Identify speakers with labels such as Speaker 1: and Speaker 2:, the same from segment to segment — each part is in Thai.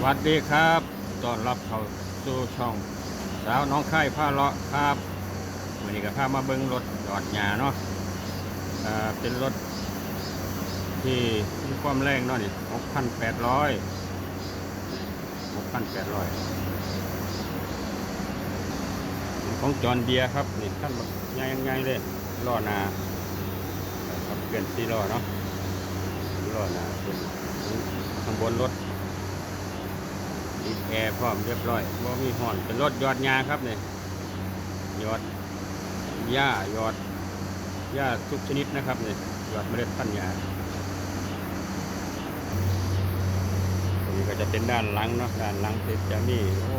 Speaker 1: สวัสดีครับต้อนรับเข้าสู่ช่อง สาวน้องค่ผ้าเลาะครับวันนี้ก็พามาเบิ้งรถจอดหยาเนาะอ่าเป็นรถที่มีความแรงเนาะนี่หกพันแปดร้อยหกพันแปดร้อยของจอนเบียครับนี่ขั้นแบบง่ายง่ายๆเลยล้อหนาครับเปลี่ยนสีล้อเนาะล้อหนาเป็นข้างบนรถ แอร์พร้อมเรียบร้อยบ่มีห่อนเป็นรถยอดยาครับเนี่ยยอดหญ้ายอดหญ้าทุกชนิดนะครับเนี่ยยอดเมล็ดพันธุ์หญ้าตรงนี้ก็จะเป็นด้านหลังเนาะด้านหลังติดจะมีโอ้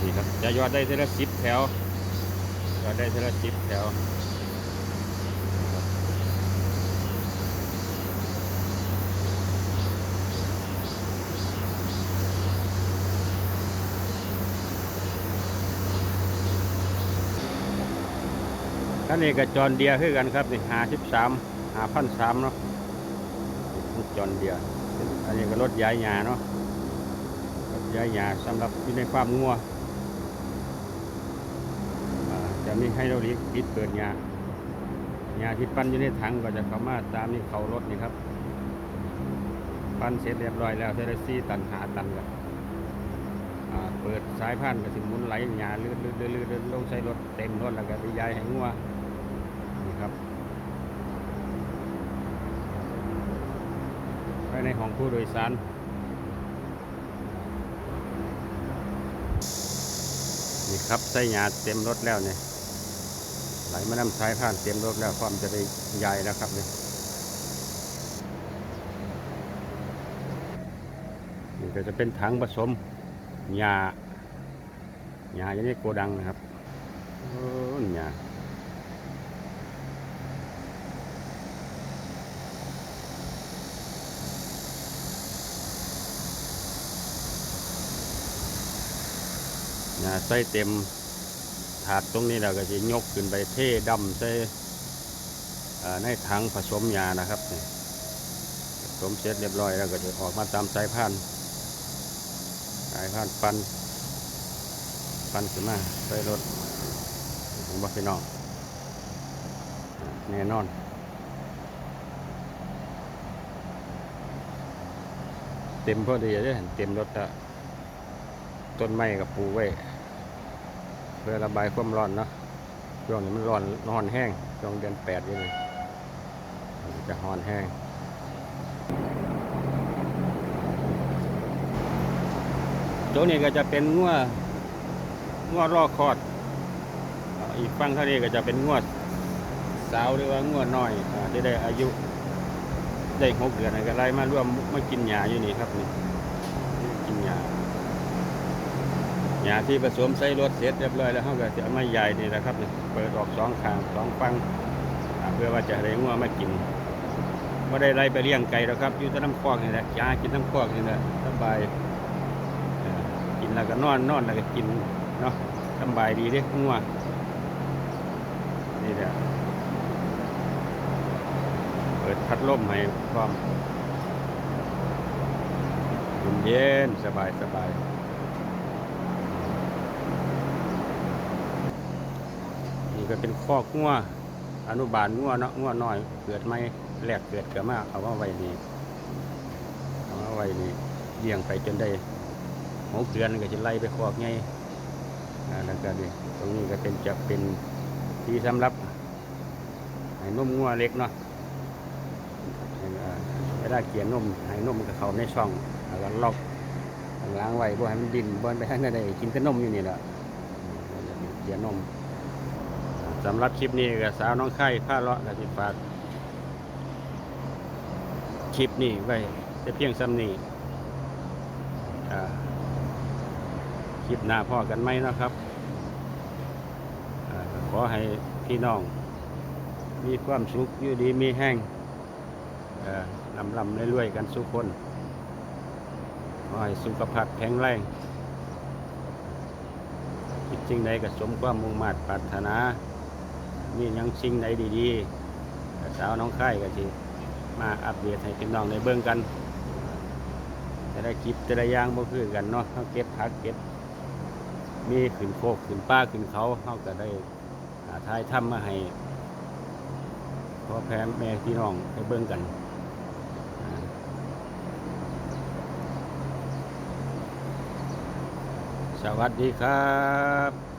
Speaker 1: นี่ครับจะยอดได้เท่าละสิบแถวยอดได้เท่าละสิบแถว คันนี้ก็จอนเดียคือกันครับนี่หาสิบสามหาพันสามเนาะจอนเดียอันนี้ก็รถย้ายหยาเนาะรถย้ายหยาสำหรับอยู่ในความงัวจะมีให้เราลิกปิดเปิดหยาหยาที่ปั้นอยู่ในถังก็จะเข้ามาตามนี่เขารถนี่ครับ ปั้นเสร็จเรียบร้อยแล้วเทเลซี่ตันหาตันกันเปิดสายพันธุ์ก็สิมุนไหลหยาลื่นลื่นลื่นลื่นลื่นลงใส่รถเต็มรถแล้วก็ไปย้ายให้งัว นี่ครับ ภายในห้องผู้โดยสารนี่ครับใส่หยาเต็มรถแล้วเนี่ยไหลมาน้ำสายผ่านเต็มรถแล้วพร้อมจะได้ย้ายแล้วครับเนี่ยนี่ก็จะเป็นถังผสมหญ้าหญ้าอย่างนี้โกดังนะครับโอ้หญ้า นะใส่เต็มถาดตรงนี้เราก็จะยกขึ้นไปเทดำใส่ในถังผสมยานะครับผสมเสร็จเรียบร้อยแล้วก็จะออกมาตามสายพานสายพานปันปันขึ้นมาใส่รถของบัพี่น้องแน่นอนเต็มพอดีเลยเต็มรถอะ ต้นไม้กับปูไว้ เพื่อระบายความร้อนเนาะช่วงนี้มันร้อนร้อนแห้งช่วงเดือนแปดนี่เลยจะร้อนแห้งตัวนี้ก็จะเป็นงัวงัวรอคอด อีกฝั่งเท่านี้ก็จะเป็นงัวสาวหรือว่างัวน้อยอาที่ได้อายุได้หกเดือนอะไรก็ไล่มาร่วมมากินหญ้าอยู่นี่ครับนี่กินหญ้า หญ้าที่ผสมใส่รถเสร็จเรียบร้อยแล้วเขาก็จะเอามาใหญ่นี่แหละครับเปิดออกสองข้างสองฟังเพื่อว่าจะให้งัวมากินไม่ได้ไล่ไปเลี้ยงไก่หรอกครับอยู่แต่น้ำคอกนี่แหละยากินน้ำคอกนี่แหละสบายกินแล้วก็นอนนอนแล้วก็กินเนาะสบายดีเด้งัวนี่แหละเปิดพัดลมให้พร้อมเย็นสบายสบาย นี่ก็เป็นคอกงัวอนุบาลงัวเนาะงัวน้อยเกิดไม่แรกเกิดเก็มากเอามาไว้นี่เอามาไว้นี่เลี้ยงไปจนได้หกเดือนก็จะไล่ไปคอกไงอ่าแล้วก็นี่ตรงนี้ก็เป็นจะเป็นที่สำหรับให้นมงัวเล็กเนาะให้อ่าเวลาเกี่ยนมให้นมกับเขาในช่องแล้วล็อกล้างไว้บ่ให้มันดินบ่ให้ไปทางใดกินแต่นมอยู่นี่แหละเกี่ยนม สำหรับคลิปนี้กับสาวน้องไข่ผ้าเลาะกับสิฝากคลิปนี้ไว้จะเพียงซ้ำนี้คลิปหน้าพ่อกันไหมนะครับอขอให้พี่น้อง มีความสุขอยู่ดีมีแห้งเอ่อลำลำรวยๆกันสุกคน ขอให้สุขภาพแข็งแรงคิดจริงใดก็สมความมุ่งมา่ปรารถนา มียังสิ่งใดดีๆสาวน้องค่ายก็สิมามาอัปเดตให้พี่น้องได้เบิ่งกันจะได้คลิปจะได้ย่างบ่คือกันเนาะเฮาเก็บผักเก็บ มีขึ้นโคกขึ้นป้าขึ้นเขาเฮาก็ได้หาทายทำมาให้พ่อแพ้แม่พี่น้องให้เบิ่งกันสวัสดีครับ